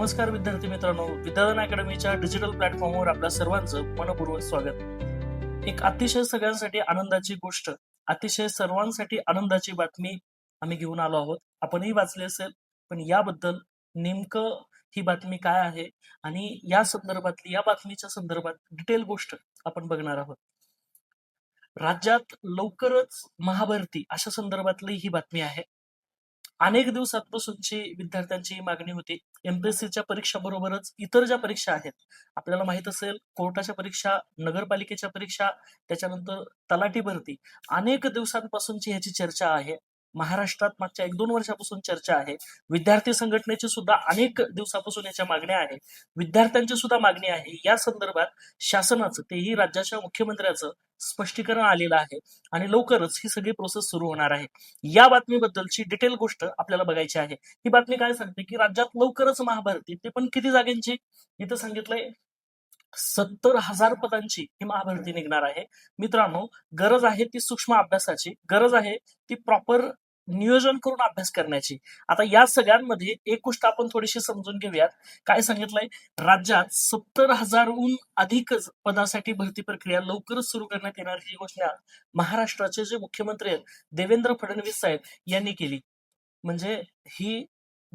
नमस्कार विद्यार्थी मित्रांनो विद्याधन अकॅडमीच्या डिजिटल प्लॅटफॉर्मवर आपल्या सर्वांचं मनपूर्वक स्वागत. एक अतिशय सगळ्यांसाठी आनंदाची गोष्ट अतिशय सर्वांसाठी आनंदाची बातमी आम्ही घेऊन आलो आहोत. आपणही वाचली असेल पण याबद्दल नेमकं ही बातमी काय आहे आणि या संदर्भातली या बातमीच्या संदर्भात डिटेल गोष्ट आपण बघणार आहोत. राज्यात लवकरच महाभरती अशा संदर्भातली ही बातमी आहे. अनेक दिवसांपासूनची विद्यार्थ्यांची मागणी होती. एमपीएससीच्या परीक्षा बरोबरच इतर ज्या परीक्षा आहेत आपल्याला माहीत असेल कोर्टाच्या परीक्षा नगरपालिकेच्या परीक्षा त्याच्यानंतर तलाठी भरती. अनेक दिवसांपासूनची ह्याची चर्चा आहे. महाराष्ट्रात मागच्या एक दोन वर्षापासून चर्चा आहे. विद्यार्थी संघटनेची सुद्धा अनेक दिवसापासून याच्या मागण्या आहे विद्यार्थ्यांची सुद्धा मागणी आहे. या संदर्भात शासनाचं तेही राज्याच्या मुख्यमंत्र्याचं स्पष्टीकरण आलेलं आहे आणि लवकरच ही सगळी प्रोसेस सुरू होणार आहे. या बातमीबद्दलची डिटेल गोष्ट आपल्याला बघायची आहे. ही बातमी काय सांगते की राज्यात लवकरच महाभारती ते पण किती जागेंची? इथं सांगितलंय सत्तर हजार पदांची ही महाभरती निघणार आहे. मित्रांनो गरज आहे ती सूक्ष्म अभ्यासाची. गरज आहे ती प्रॉपर नियोजन करून अभ्यास करण्याची. आता या सगळ्यांमध्ये एक गोष्ट आपण थोडीशी समजून घेऊयात. काय सांगितलंय? राज्यात सत्तर हजारहून अधिकच पदासाठी भरती प्रक्रिया लवकरच सुरू करण्यात येणार ही घोषणा महाराष्ट्राचे जे मुख्यमंत्री आहेत देवेंद्र फडणवीस साहेब यांनी केली. म्हणजे ही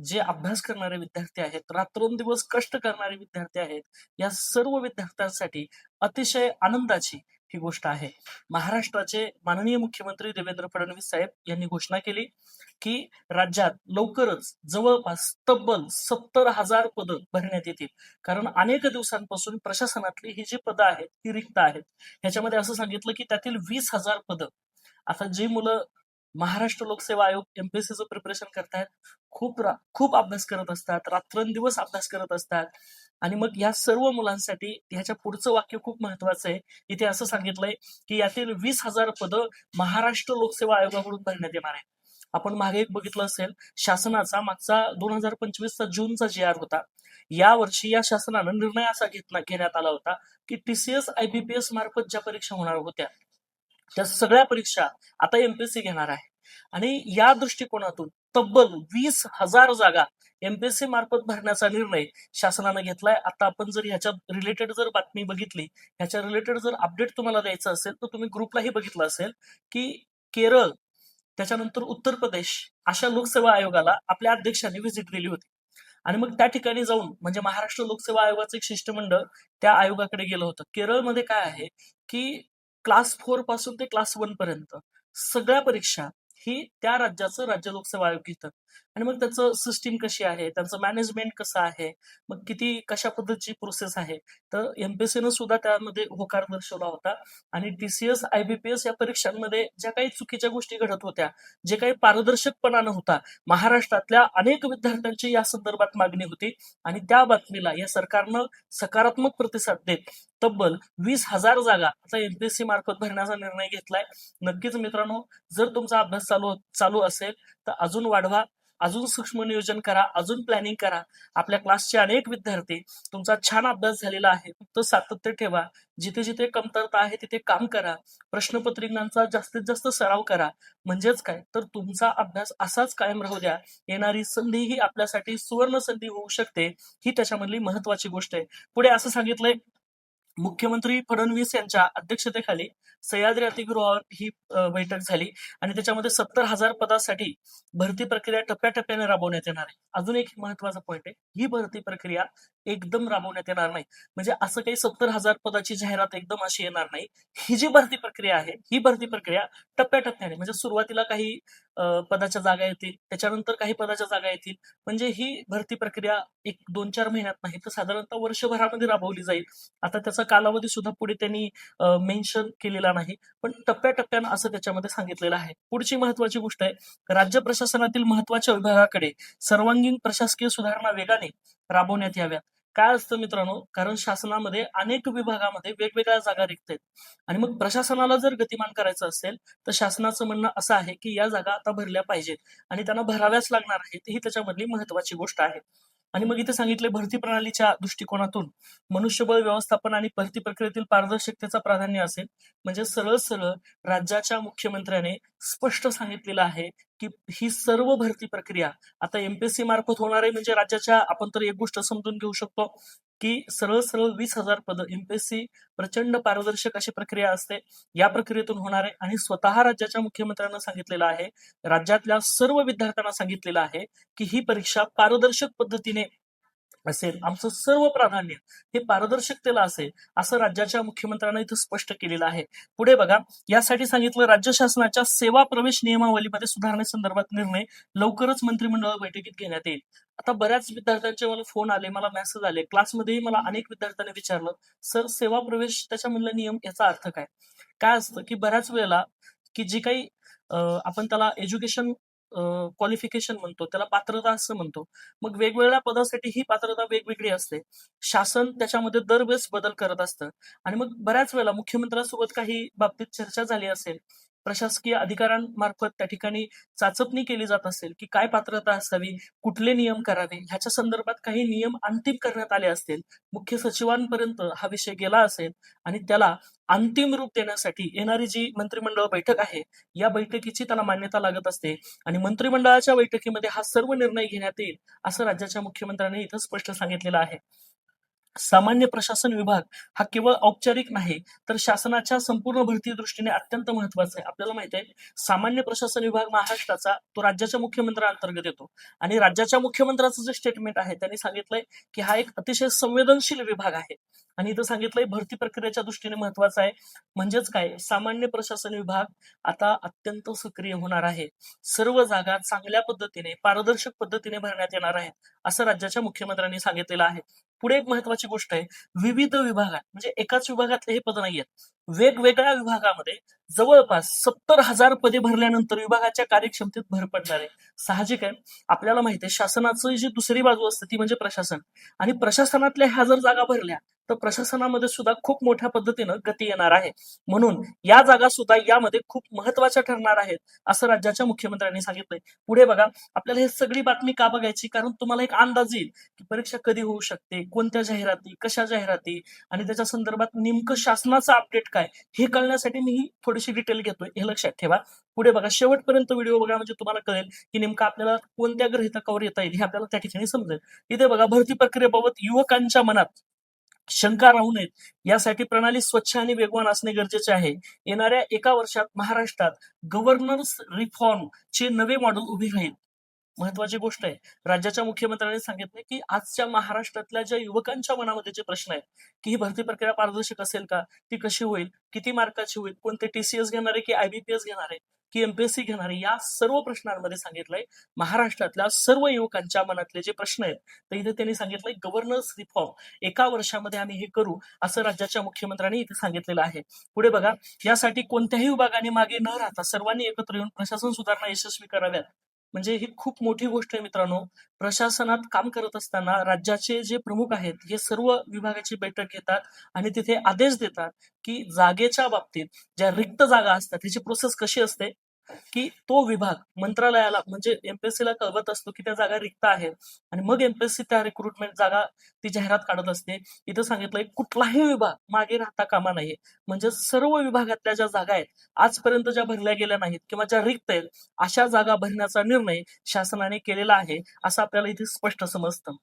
जे अभ्यास करणारे विद्यार्थी आहेत रात्रंदिवस कष्ट करणारे विद्यार्थी आहेत या सर्व विद्यार्थ्यांसाठी अतिशय आनंदाची ही गोष्ट आहे. महाराष्ट्राचे माननीय मुख्यमंत्री देवेंद्र फडणवीस साहेब यांनी घोषणा केली की राज्यात लवकरच जवळपास तब्बल सत्तर हजार पदं भरण्यात येतील. कारण अनेक दिवसांपासून प्रशासनातली ही जी पदं आहेत ती रिक्त आहेत. ह्याच्यामध्ये असं सांगितलं की त्यातील वीस हजार पदं. आता जी मुलं महाराष्ट्र लोकसेवा आयोग एमपीएससीचं प्रिपरेशन करतायत. खूप खूप अभ्यास करत असतात. रात्रंदिवस अभ्यास करत असतात. आणि मग या सर्व मुलांसाठी ह्याच्या पुढचं वाक्य खूप महत्वाचं आहे. इथे असं सांगितलंय की यातील वीस हजार पदं महाराष्ट्र लोकसेवा आयोगाकडून भरण्यात येणार आहे आपण मागे एक बघितलं असेल शासनाचा मागचा दोन हजार पंचवीसचा जूनचा जी आर होता. या वर्षी या शासनानं निर्णय असा घेतला घेण्यात आला होता की टीसीएस आयबीपीएस मार्फत ज्या परीक्षा होणार होत्या त्या सगळ्या परीक्षा आता एमपीएससी घेणार आहे. आणि या दृष्टिकोनातून तब्बल वीस हजार जागा एमपीएससी मार्फत भरण्याचा निर्णय शासनानं घेतलाय. आता आपण जर ह्याच्या रिलेटेड जर बातमी बघितली ह्याच्या रिलेटेड जर अपडेट तुम्हाला द्यायचं असेल तर तुम्ही ग्रुपलाही बघितलं असेल की केरळ त्याच्यानंतर उत्तर प्रदेश अशा लोकसेवा आयोगाला आपल्या अध्यक्षांनी व्हिजिट दिली होती. आणि मग त्या ठिकाणी जाऊन म्हणजे महाराष्ट्र लोकसेवा आयोगाचं एक शिष्टमंडळ त्या आयोगाकडे गेलं होतं. केरळमध्ये काय आहे की क्लास फोरपासून ते क्लास वन पर्यंत सगळ्या परीक्षा ही त्या राज्याचं राज्य लोकसेवा आयोग घेतं आणि मग त्याचं सिस्टीम कशी आहे? त्यांचं मॅनेजमेंट कसं आहे? मग किती कशा पद्धतीची प्रोसेस आहे? तर एमपीएससीनं सुद्धा त्यामध्ये होकार दर्शवला होता. आणि टीसीएस आयबीपीएस या परीक्षांमध्ये ज्या काही चुकीच्या गोष्टी घडत होत्या जे काही पारदर्शकपणा नव्हता महाराष्ट्रातल्या अनेक विद्यार्थ्यांची या संदर्भात मागणी होती. आणि त्या बातमीला या सरकारनं सकारात्मक प्रतिसाद देत तब्बल वीस हजार जागा आता एमपीएससी मार्फत भरण्याचा निर्णय घेतलाय. नक्कीच मित्रांनो जर तुमचा अभ्यास चालू चालू असेल तर अजून वाढवा. अजून सूक्ष्म नियोजन करा अजून प्लॅनिंग करा. आपल्या क्लासचे अनेक विद्यार्थी तुमचा छान अभ्यास झालेला आहे फक्त सातत्य ठेवा. जिथे जिथे कमतरता आहे तिथे काम करा. प्रश्नपत्रिकांचा जास्तीत जास्त सराव करा. म्हणजेच काय? तर तुमचा अभ्यास असाच कायम राहू द्या. येणारी संधी ही आपल्यासाठी सुवर्ण संधी होऊ शकते. ही त्याच्यामधली महत्वाची गोष्ट आहे. पुढे असं सांगितलंय मुख्यमंत्री फडणवीस यांच्या अध्यक्षतेखाली सह्याद्री अतिगृहावर ही बैठक झाली आणि त्याच्यामध्ये सत्तर हजार पदासाठी भरती प्रक्रिया टप्प्याटप्प्याने राबवण्यात येणार आहे. अजून एक महत्त्वाचा पॉईंट आहे. ही भरती प्रक्रिया एकदम राबवण्यात येणार नाही. म्हणजे असं काही सत्तर हजार पदाची जाहिरात एकदम अशी येणार नाही. ही जी भरती प्रक्रिया आहे ही भरती प्रक्रिया टप्प्याटप्प्याने म्हणजे सुरुवातीला काही पदाच्या जागा येतील त्याच्यानंतर काही पदाच्या जागा येतील. म्हणजे ही भरती प्रक्रिया एक दोन चार महिन्यात नाही तर साधारणतः वर्षभरामध्ये राबवली जाईल. आता त्याचा कालावधी सुद्धा पुढे त्यांनी मेन्शन केलेला नाही पण टप्प्याटप्प्यानं असं त्याच्यामध्ये सांगितलेलं आहे. पुढची महत्वाची गोष्ट आहे राज्य प्रशासनातील महत्त्वाच्या विभागाकडे सर्वांगीण प्रशासकीय सुधारणा वेगाने राबवण्यात याव्यात. काय असतं मित्रांनो? कारण शासनामध्ये अनेक विभागामध्ये वेगवेगळ्या जागा रिक्त आहेत आणि मग प्रशासनाला जर गतिमान करायचं असेल तर शासनाचं म्हणणं असं आहे की या जागा आता भरल्या पाहिजेत आणि त्यांना भराव्याच लागणार आहेत ही त्याच्यामधली महत्वाची गोष्ट आहे. आणि मग इथे सांगितले भरती प्रणालीच्या दृष्टिकोनातून. मनुष्यबळ व्यवस्थापन आणि भरती प्रक्रियेतील पारदर्शकतेचा प्राधान्य असेल. म्हणजे सरळ सरळ राज्याच्या मुख्यमंत्र्याने स्पष्ट सांगितलेलं आहे की ही सर्व भरती प्रक्रिया आता एमपीएससी मार्फत होणार आहे. म्हणजे राज्याच्या आपण तर एक गोष्ट समजून घेऊ शकतो. की सरळ सरळ वीस हजार पद एमपीएससी प्रचंड पारदर्शक अशी प्रक्रिया असते. या प्रक्रियेतून होणार आहे आणि स्वतः राज्याच्या मुख्यमंत्र्यांना सांगितलेलं आहे राज्यातल्या सर्व विद्यार्थ्यांना सांगितलेलं आहे की ही परीक्षा पारदर्शक पद्धतीने असेल. आमचं सर्व प्राधान्य हे पारदर्शकतेला असेल असं राज्याच्या मुख्यमंत्र्यांना इथं स्पष्ट केलेलं आहे. पुढे बघा यासाठी सांगितलं राज्य शासनाच्या सेवा प्रवेश नियमावलीमध्ये सुधारणेसंदर्भात निर्णय लवकरच मंत्रिमंडळ बैठकीत घेण्यात येईल. आता बऱ्याच विद्यार्थ्यांचे मला फोन आले मला मेसेज आले. क्लासमध्येही मला अनेक विद्यार्थ्यांनी विचारलं सर सेवा प्रवेश त्याच्यामधला नियम याचा अर्थ काय? काय असतं की बऱ्याच वेळेला की जी काही आपण त्याला एज्युकेशन क्वालिफिकेशन म्हणतो त्याला पात्रता असं म्हणतो. मग वेगवेगळ्या पदासाठी ही पात्रता वेगवेगळी असते. शासन त्याच्यामध्ये दरवेळेस बदल करत असतं. आणि मग बऱ्याच वेळेला मुख्यमंत्र्यांसोबत काही बाबतीत चर्चा झाली असेल प्रशासकीय अधिकाऱ्यांमार्फत त्या ठिकाणी चाचपणी केली जात असेल की काय पात्रता असावी कुठले नियम करावे ह्याच्या संदर्भात काही नियम अंतिम करण्यात आले असतील मुख्य सचिवांपर्यंत हा विषय गेला असेल आणि त्याला अंतिम रूप देण्यासाठी येणारी जी मंत्रिमंडळ बैठक आहे या बैठकीची त्याला मान्यता लागत असते आणि मंत्रिमंडळाच्या बैठकीमध्ये हा सर्व निर्णय घेण्यात येईल असं राज्याच्या मुख्यमंत्र्यांनी इथं स्पष्ट सांगितलेलं आहे. सामान्य प्रशासन विभाग हा केवळ औपचारिक नाही तर शासनाच्या संपूर्ण भरती दृष्टीने अत्यंत महत्त्वाचा आहे. आपल्याला माहिती आहे सामान्य प्रशासन विभाग महाराष्ट्राचा तो राज्याच्या मुख्यमंत्र्यांतर्गत येतो. आणि राज्याच्या मुख्यमंत्र्याचं जे स्टेटमेंट आहे त्यांनी सांगितलंय की हा एक अतिशय संवेदनशील विभाग आहे. आणि इथं सांगितलंय भरती प्रक्रियेच्या दृष्टीने महत्त्वाचा आहे. म्हणजेच काय सामान्य प्रशासन विभाग आता अत्यंत सक्रिय होणार आहे. सर्व जागा चांगल्या पद्धतीने पारदर्शक पद्धतीने भरण्यात येणार आहेत असं राज्याच्या मुख्यमंत्र्यांनी सांगितलेलं आहे. पुढे एक महत्वाची गोष्ट आहे विविध विभागात म्हणजे एकाच विभागातले हे पद नाही आहेत वेगवेगळ्या विभागामध्ये जवळपास सत्तर हजार पदे भरल्यानंतर विभागाच्या कार्यक्षमतेत भर पडणार आहे. साहजिक आहे. आपल्याला माहिती आहे शासनाचं जी दुसरी बाजू असते ती म्हणजे प्रशासन. आणि प्रशासनातल्या ह्या जर जागा भरल्या तर प्रशासनामध्ये सुद्धा खूप मोठ्या पद्धतीनं गती येणार आहे. म्हणून या जागा सुद्धा यामध्ये खूप महत्त्वाच्या ठरणार आहेत असं राज्याच्या मुख्यमंत्र्यांनी सांगितलंय. पुढे बघा आपल्याला हे सगळी बातमी का बघायची? कारण तुम्हाला एक अंदाज येईल की परीक्षा कधी होऊ शकते कोणत्या जाहिराती कशा जाहिराती आणि त्याच्या संदर्भात नेमकं शासनाचं अपडेट काय? हे कळण्यासाठी मी ही थोडीशी डिटेल घेतोय. हे लक्षात ठेवा. पुढे बघा शेवटपर्यंत व्हिडिओ बघा म्हणजे तुम्हाला कळेल की नेमकं आपल्याला कोणत्या गृहितकावर येता येईल हे आपल्याला त्या ठिकाणी समजेल. इथे बघा भरती प्रक्रियेबाबत युवकांच्या मनात शंका राहू नयेत. यासाठी प्रणाली स्वच्छ आणि वेगवान असणे गरजेचे आहे. येणाऱ्या एका वर्षात महाराष्ट्रात गव्हर्नर्स रिफॉर्म चे नवे मॉडेल उभे राहील. महत्वाची गोष्ट आहे. राज्याच्या मुख्यमंत्र्यांनी सांगितलं की आजच्या महाराष्ट्रातल्या ज्या युवकांच्या मनामध्ये जे प्रश्न आहेत की ही भरती प्रक्रिया पारदर्शक असेल का? ती कशी होईल? किती मार्काची होईल? कोणते टीसीएस घेणार आहे की आयबीपीएस घेणार? आहे की एमपीएससी घेणार? आहे या सर्व प्रश्नांमध्ये सांगितलंय महाराष्ट्रातल्या सर्व युवकांच्या मनातले जे प्रश्न आहेत तर इथे त्यांनी सांगितलंय गव्हर्नन्स रिफॉर्म एका वर्षामध्ये आम्ही हे करू असं राज्याच्या मुख्यमंत्र्यांनी इथे सांगितलेलं आहे. पुढे बघा यासाठी कोणत्याही विभागाने मागे न राहता सर्वांनी एकत्र येऊन प्रशासन सुधारणा यशस्वी कराव्यात. म्हणजे ही खूप मोठी गोष्ट आहे मित्रांनो. प्रशासनात काम करत असताना राज्याचे जे प्रमुख आहेत हे सर्व विभागाची बैठक घेतात आणि तिथे आदेश देतात की जागेच्या बाबतीत ज्या रिक्त जागा असतात त्याची प्रोसेस कशी असते की तो विभाग मंत्रालयाला म्हणजे एमपीएससीला कळवत असतो की त्या जागा रिक्त आहेत. आणि मग एमपीएससी त्या रिक्रुटमेंट जागा ती जाहिरात काढत असते. इथं सांगितलंय कुठलाही विभाग मागे राहता कामा नाही म्हणजे सर्व विभागातल्या ज्या जागा आहेत आजपर्यंत ज्या भरल्या गेल्या नाहीत किंवा ज्या रिक्त आहेत अशा जागा भरण्याचा निर्णय शासनाने केलेला आहे असं आपल्याला इथे स्पष्ट समजतं.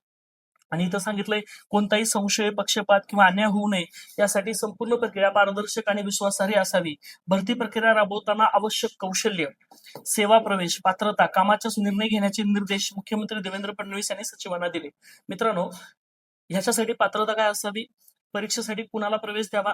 आणि इथं सांगितलंय कोणताही संशय पक्षपात किंवा अन्याय होऊ नये यासाठी संपूर्ण प्रक्रिया पारदर्शक आणि विश्वासार्ह असावी. भरती प्रक्रिया राबवताना आवश्यक कौशल्य सेवा प्रवेश पात्रता कामाचाच निर्णय घेण्याचे निर्देश मुख्यमंत्री देवेंद्र फडणवीस यांनी सचिवांना दिले. मित्रांनो ह्याच्यासाठी पात्रता काय असावी? परीक्षेसाठी कुणाला प्रवेश द्यावा?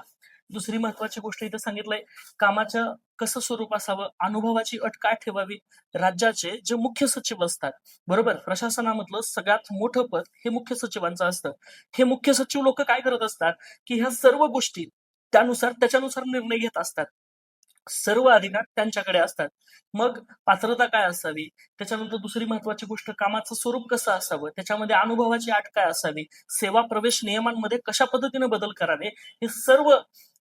दुसरी महत्वाची गोष्ट इथं सांगितलंय कामाचं कसं स्वरूप असावं? अनुभवाची अट काय ठेवावी? राज्याचे जे मुख्य सचिव असतात बरोबर? प्रशासनामधलं सगळ्यात मोठं पद हे मुख्य सचिवांचं असतं. हे मुख्य सचिव लोक काय करत असतात की ह्या सर्व गोष्टी त्यानुसार त्याच्यानुसार निर्णय घेत असतात. सर्व अधिकार त्यांच्याकडे असतात. मग पात्रता काय असावी? त्याच्यानंतर दुसरी महत्वाची गोष्ट कामाचं स्वरूप कसं असावं? त्याच्यामध्ये अनुभवाची अट काय असावी? सेवा प्रवेश नियमांमध्ये कशा पद्धतीने बदल करावे? हे सर्व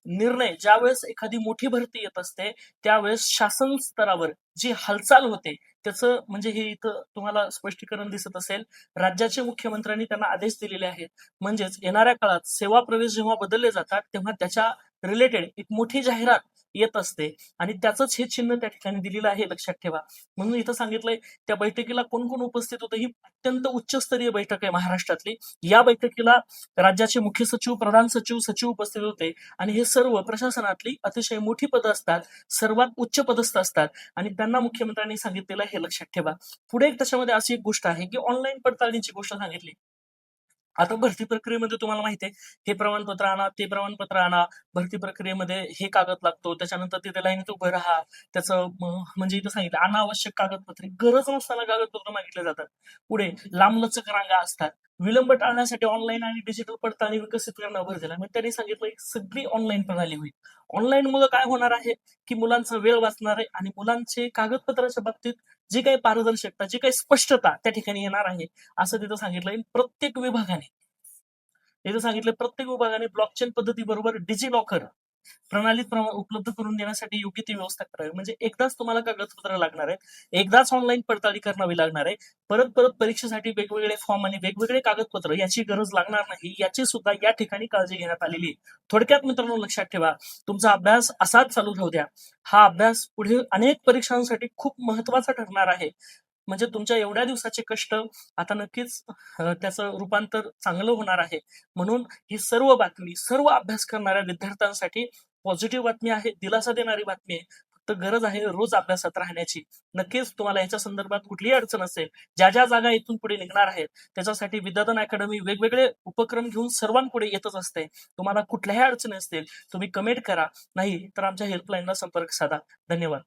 निर्णय ज्यावेळेस एखादी मोठी भरती येत असते त्यावेळेस शासन स्तरावर जी हालचाल होते त्याचं म्हणजे हे इथं तुम्हाला स्पष्टीकरण दिसत असेल. राज्याचे मुख्यमंत्र्यांनी त्यांना आदेश दिलेले आहेत. म्हणजेच येणाऱ्या काळात सेवा प्रवेश जेव्हा बदलले जातात तेव्हा त्याच्या रिलेटेड एक मोठी जाहिरात येत असते. आणि त्याचंच हे चिन्ह त्या ठिकाणी दिलेलं आहे लक्षात ठेवा. म्हणून इथं सांगितलंय त्या बैठकीला कोण कोण उपस्थित होतं? ही अत्यंत उच्चस्तरीय बैठक आहे महाराष्ट्रातली. या बैठकीला राज्याचे मुख्य सचिव प्रधान सचिव सचिव उपस्थित होते. आणि हे सर्व प्रशासनातली अतिशय मोठी पदं असतात सर्वात उच्च पदस्थ असतात. आणि त्यांना मुख्यमंत्र्यांनी सांगितलेलं हे लक्षात ठेवा. पुढे एक त्याच्यामध्ये अशी एक गोष्ट आहे की ऑनलाईन पडताळणीची गोष्ट सांगितली. आता भरती प्रक्रियेमध्ये म्हणजे तुम्हाला माहिती आहे हे प्रमाणपत्र आणा ते प्रमाणपत्र आणा भरती प्रक्रियेमध्ये हे कागद लागतो त्याच्यानंतर तिथे लाईनीत उभं राहा त्याचं म्हणजे इथं सांगितलं अनावश्यक कागदपत्रे गरज नसताना कागदपत्र मागितले जातात. पुढे लांबलचक रांगा असतात. विलंब टाळण्यासाठी ऑनलाईन आणि डिजिटल पडताळणी विकसित करणं भर दिला. म्हणजे त्यांनी सांगितलं की सगळी ऑनलाईन प्रणाली होईल. ऑनलाईन मुळे काय होणार आहे? की मुलांचा वेळ वाचणार आहे आणि मुलांचे कागदपत्राच्या बाबतीत जी काही पारदर्शकता जी काही स्पष्टता त्या ठिकाणी येणार आहे असं तिथं सांगितलं. प्रत्येक विभागाने तिथं सांगितलं प्रत्येक विभागाने ब्लॉकचेन पद्धती बरोबर डिजिलॉकर प्रणालीत उपलब्ध करून देण्यासाठी योग्य ती व्यवस्था करावी. म्हणजे एकदाच तुम्हाला कागदपत्र लागणार आहे एकदाच ऑनलाईन पडताळणी करावी लागणार आहे परत परत परीक्षेसाठी वेगवेगळे फॉर्म आणि वेगवेगळे कागदपत्र याची गरज लागणार नाही याची सुद्धा या ठिकाणी काळजी घेण्यात आलेली आहे. थोडक्यात मित्रांनो लक्षात ठेवा तुमचा अभ्यास असाच चालू राहू द्या. हा अभ्यास पुढे अनेक परीक्षांसाठी खूप महत्त्वाचा ठरणार आहे. म्हणजे तुमच्या एवढ्या दिवसाचे कष्ट आता नक्कीच त्याचं रूपांतर चांगलं होणार आहे. म्हणून ही सर्व बातमी सर्व अभ्यास करणाऱ्या विद्यार्थ्यांसाठी पॉझिटिव्ह बातमी आहे दिलासा देणारी बातमी आहे. फक्त गरज आहे रोज अभ्यासात राहण्याची. नक्कीच तुम्हाला याच्या संदर्भात कुठलीही अडचण असेल ज्या ज्या जागा इथून पुढे निघणार आहेत त्याच्यासाठी विद्याधन अकॅडमी वेगवेगळे उपक्रम घेऊन सर्वांपुढे येतच असते. तुम्हाला कुठल्याही अडचणी असतील तुम्ही कमेंट करा. नाही तर आमच्या हेल्पलाईनला संपर्क साधा. धन्यवाद.